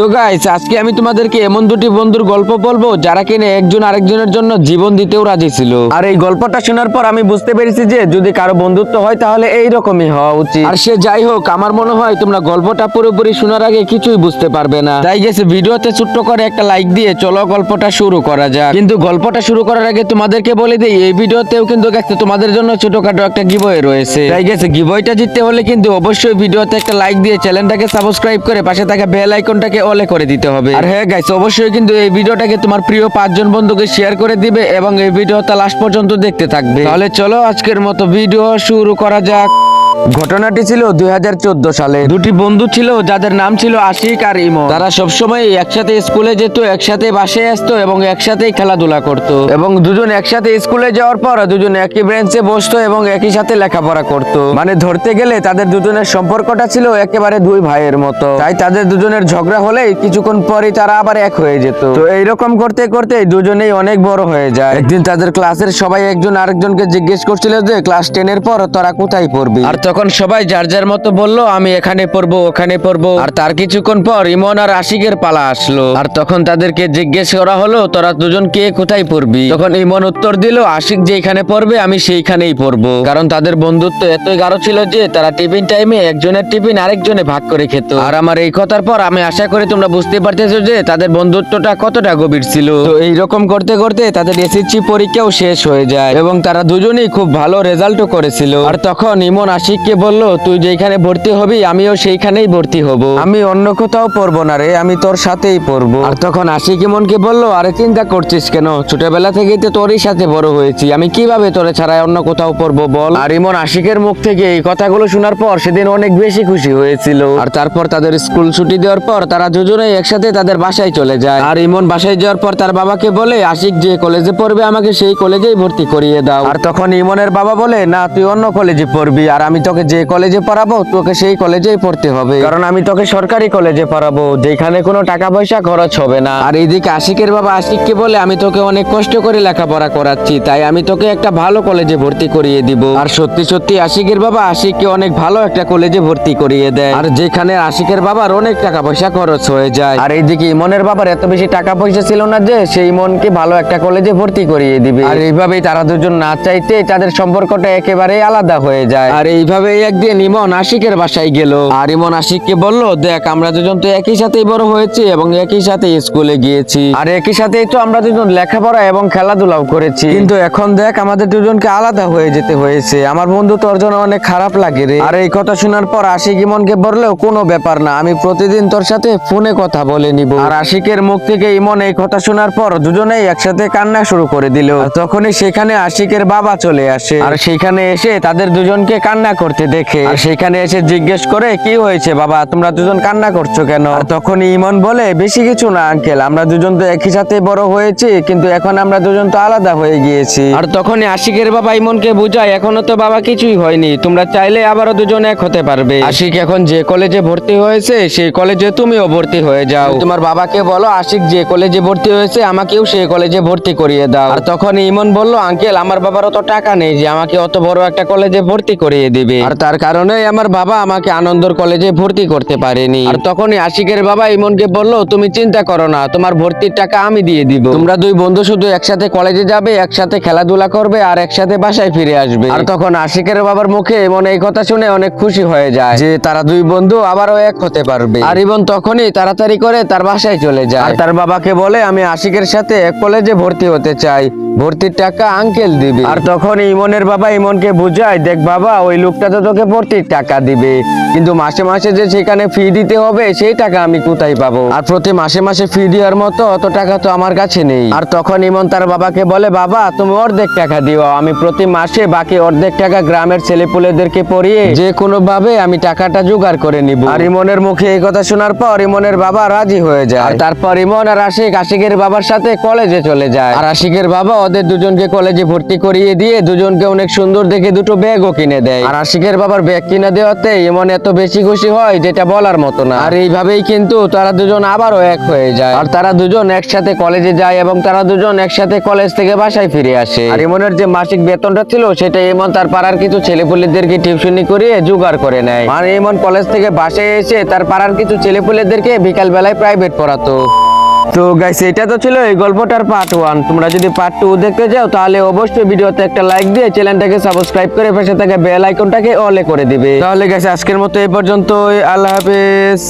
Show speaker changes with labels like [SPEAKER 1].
[SPEAKER 1] তো গাইস আজকে আমি তোমাদেরকে এমন দুটি বন্ধুর গল্প বলব, যারা কিনে একজন আরেকজনের জন্য জীবন দিতেও রাজি ছিল। আর এই গল্পটা শোনার পর আমি বুঝতে পেরেছি যে, যদি কারও বন্ধুত্ব হয় তাহলে এই রকমই হওয়া উচিত। আর সে যাই হোক, আমার মনে হয় তোমরা গল্পটা পুরোপুরি শোনার আগে কিছুই বুঝতে পারবে না। তাই গেছে ভিডিওতে ছোট্ট করে একটা লাইক দিয়ে চলো গল্পটা শুরু করা যাক। কিন্তু গল্পটা শুরু করার আগে তোমাদেরকে বলে দিই, এই ভিডিওতেও কিন্তু গেছে তোমাদের জন্য ছোটখাটো একটা গিবয় রয়েছে। তাই গেছে গিবয়টা জিততে হলে কিন্তু অবশ্যই ভিডিওতে একটা লাইক দিয়ে চ্যানেলটাকে সাবস্ক্রাইব করে পাশে থাকা বেল আইকনটাকে অলে করে দিতে হবে। আর হ্যাঁ গাইস অবশ্যই কিন্তু এই ভিডিওটাকে তোমার প্রিয় পাঁচজন বন্ধুকে শেয়ার করে দিবে এবং এই ভিডিওটা লাস্ট পর্যন্ত দেখতে থাকবে। তাহলে চলো আজকের মতো ভিডিও শুরু করা যাক। ঘটনাটি ছিল দুই হাজার চোদ্দ সালে। দুটি বন্ধু ছিল যাদের নাম ছিল আশিক আর ইমন। তারা সবসময় একসাথে স্কুলে যেত একসাথে বাসে আসতো এবং একসাথেই খেলাধুলা করত। এবং দুজন একসাথে স্কুলে যাওয়ার পর দুজন একই বেঞ্চে বসতো এবং একই সাথে লেখাপড়া করত। মানে ধরতে গেলে তাদের দুজনের সম্পর্কটা ছিল একেবারে দুই ভাইয়ের মতো। তাই তাদের দুজনের ঝগড়া হলেই কিছুক্ষণ পরই তারা আবার এক হয়ে যেত। তো এইরকম করতে করতে দুজনেই অনেক বড় হয়ে যায়। একদিন তাদের ক্লাসের সবাই একজন আরেকজনকে জিজ্ঞেস করছিল যে ক্লাস টেনের পর তোরা কোথায় পড়বি? আর তখন সবাই যার যার মতো বলল, আমি এখানে পড়ব, ওখানে পড়ব। আর তার কিছুক্ষণ পর ইমন আর আশিকের পালা আসলো। আর তখন তাদেরকে জিজ্ঞেস করা হলো, তোরা দুজন কে কোথায় পড়বি? তখন ইমন উত্তর দিল, আশিক যেখানে পড়বে, আমি সেইখানেই পড়ব। কারণ তাদের বন্ধুত্ব এতই গাঢ় ছিল যে, তারা টিফিন টাইমে একজনের টিফিন আরেকজনে ভাগ করে খেত। আর আমার এই কথার পর আমি আশা করি তোমরা বুঝতে পারতেছো যে, তাদের বন্ধুত্বটা কতটা গভীর ছিল। তো এইরকম করতে করতে তাদের এসএসসি পরীক্ষাও শেষ হয়ে যায় এবং তারা দুজনেই খুব ভালো রেজাল্টও করেছিল। আর তখন ইমন আশিককে বলল তুই যেখানে ভর্তি হবি আমিও সেইখানেই ভর্তি হব। আমি অন্য কোথাও পড়ব না রে আমি তোর সাথেই পড়ব। আর তখন আশিক ইমনকে বলল আরে চিন্তা করছিস কেন? ছোটবেলা থেকেই তো তোরই সাথে বড় হয়েছি। আমি কীভাবে তোরে ছাড়া অন্য কোথাও পড়ব বল? আর ইমন আশিকের মুখ থেকে এই কথাগুলো শোনার পর সেদিন অনেক বেশি খুশি হয়েছিল। আর তারপর তাদের স্কুল ছুটি দেওয়ার পর তারা দুজনেই একসাথে তাদের বাসায় চলে যায়। আর ইমন বাসায় যাওয়ার পর তার বাবাকে বলে আশিক যে কলেজে পড়বে আমাকে সেই কলেজেই ভর্তি করিয়ে দাও। আর তখন ইমনের বাবা বলে না তুই অন্য কলেজে পড়বি আর আমি তোকে যে কলেজে পড়াবো তোকে সেই কলেজেই পড়তে হবে। কারণ আমি তোকে সরকারি কলেজে পড়াবো যেখানে কোনো টাকা পয়সা খরচ হবে না। আর এইদিকে আশিকের বাবা আশিককে বলে আমি তোকে অনেক কষ্ট করে লেখাপড়া করাচ্ছি তাই আমি তোকে একটা ভালো কলেজে ভর্তি করিয়ে দিব। আর সত্যি সত্যি আশিকের বাবা আশিককে অনেক ভালো একটা কলেজে ভর্তি করিয়ে দেয়। আর যেখানে আশিকের বাবার অনেক টাকা পয়সা খরচ হয়ে যায়। আর এইদিকে ইমনের বাবার এত বেশি টাকা পয়সা ছিল না যে সেই ইমনকে ভালো একটা কলেজে ভর্তি করিয়ে দিবে। আর এইভাবেই তারা দুজন না চাইতে তাদের সম্পর্কটা একেবারে আলাদা হয়ে যায়। আর এইভাবে একদিন ইমন আশিকের বাসায় গেল। আর ইমন আশিককে বলল, দেখ, আমরা দুজন তো একই সাথেই বড় হয়েছি এবং একই সাথে স্কুলে গিয়েছি। আর একই সাথেই তো আমরা দুজন লেখাপড়া এবং খেলাধুলাও করেছি। কিন্তু এখন দেখ, আমাদের দুজনকে আলাদা হয়ে যেতে হয়েছে। আমার বন্ধু তোর জন্য অনেক খারাপ লাগে রে। আর এই কথা শোনার পর আশিক ইমনকে বললেও কোনো ব্যাপার না, আমি প্রতিদিন তোর সাথে ফোনে কথা বলে নিব। আর আশিকের মুখ থেকে ইমন এই কথা শোনার পর দুজনেই একসাথে কান্না শুরু করে দিল। তখনই সেখানে আশিকের বাবা চলে আসে। আর সেখানে এসে তাদের দুজনকে কান্না করতে দেখে। আর সেখানে এসে জিজ্ঞেস করে কি হয়েছে বাবা? তোমরা দুজন কান্না করছ কেন? তখন ইমন বলে বেশি কিছু না আঙ্কেল আমরা দুজন তো একই সাথে বড় হয়েছি কিন্তু এখন আমরা দুজন তো আলাদা হয়ে গিয়েছি। আর তখনই আশিকের বাবা ইমনকে বুঝায় এখনও তো বাবা কিছুই হয়নি। তোমরা চাইলে আবারও দুজন এক হতে পারবে। আশিক এখন যে কলেজে ভর্তি হয়েছে সেই কলেজে তুমিও ভর্তি হয়ে যাও। তোমার বাবাকে বলো আশিক যে কলেজে ভর্তি হয়েছে আমাকেও সেই কলেজে ভর্তি করিয়ে দাও। আর তখন ইমন বলল আঙ্কেল আমার বাবার অত টাকা নেই যে আমাকে অত বড় একটা কলেজে ভর্তি করিয়ে দিবে। আর তার কারণে আমার বাবা আমাকে আনন্দর কলেজে ভর্তি করতে পারেনি। আর তখনই আশিকের বাবা ইমনকে বলল, তুমি চিন্তা করো না, তোমার ভর্তির টাকা আমি দিয়ে দিব। তোমরা দুই বন্ধু শুধু একসাথে কলেজে যাবে, একসাথে খেলাধুলা করবে আর একসাথে বাসায় ফিরে আসবে। আর তখন আশিকের বাবার মুখে ইমন এই কথা শুনে অনেক খুশি হয়ে যায় যে তারা দুই বন্ধু আবারও এক হতে পারবে। আর ইমন তখনই তাড়াতাড়ি করে তার বাসায় চলে যায়। আর তার বাবাকে বলে, আমি আশিকের সাথে এক কলেজে ভর্তি হতে চাই। ভর্তির টাকা আঙ্কেল দিবে। আর তখন ইমনের বাবা ইমনকে বুঝায়, দেখ বাবা, ওই লোকটা তো তোকে ভর্তির টাকা দিবে। কিন্তু মাসে মাসে যে সেখানে ফি দিতে হবে, সেই টাকা আমি কোথায় পাবো? আর প্রতি মাসে মাসে ফি দেওয়ার মতো অত টাকা তো আমার কাছে নেই। আর তখন ইমন তার বাবাকে বলে, বাবা, তুমি অর্ধেক টাকা দিও। আমি প্রতি মাসে বাকি অর্ধেক টাকা গ্রামের ছেলেপুলেদেরকে পড়িয়ে যে কোনো ভাবে আমি টাকাটা জোগাড় করে নিব। আর ইমনের মুখে এই কথা শোনার পর ইমনের বাবা রাজি হয়ে যায়। আর তারপর ইমন আর আশিক, আশিকের বাবার সাথে কলেজে চলে যায়। আর আশিকের বাবা ওদের দুজনকে কলেজে ভর্তি করিয়ে দিয়ে দুজনকে অনেক সুন্দর দেখে দুটো ব্যাগও কিনে দেয়। আর আশিকের বাবার ব্যাগ কিনা দেওয়াতে ইমন এত বেশি খুশি হয় যেটা বলার মতো না। আর এইভাবেই কিন্তু তারা দুজন আবারও এক হয়ে যায়। আর তারা দুজন একসাথে কলেজে যায় এবং তারা দুজন একসাথে কলেজ থেকে বাসায় ফিরে আসে। আর ইমনের যে মাসিক বেতনটা ছিল, সেটা ইমন তার পাড়ার কিছু ছেলেপুলেদেরকে টিউশনি করিয়ে জোগাড় করে নেয়। আর ইমন কলেজ থেকে বাসায় এসে তার পাড়ার কিছু ছেলেপুলেদেরকে বিকাল বেলায় প্রাইভেট পড়াতো। তো গাইস এটা তো ছিল এই গল্পটার পার্ট ওয়ান তোমরা যদি পার্ট টু দেখতে যাও, তাহলে অবশ্যই ভিডিওতে একটা লাইক দিয়ে চ্যানেলটাকে সাবস্ক্রাইব করে পাশে থাকা বেল আইকনটাকে অলে করে দিবে। তাহলে গাইস আজকের মতো এই পর্যন্ত আল্লাহ হাফেজ।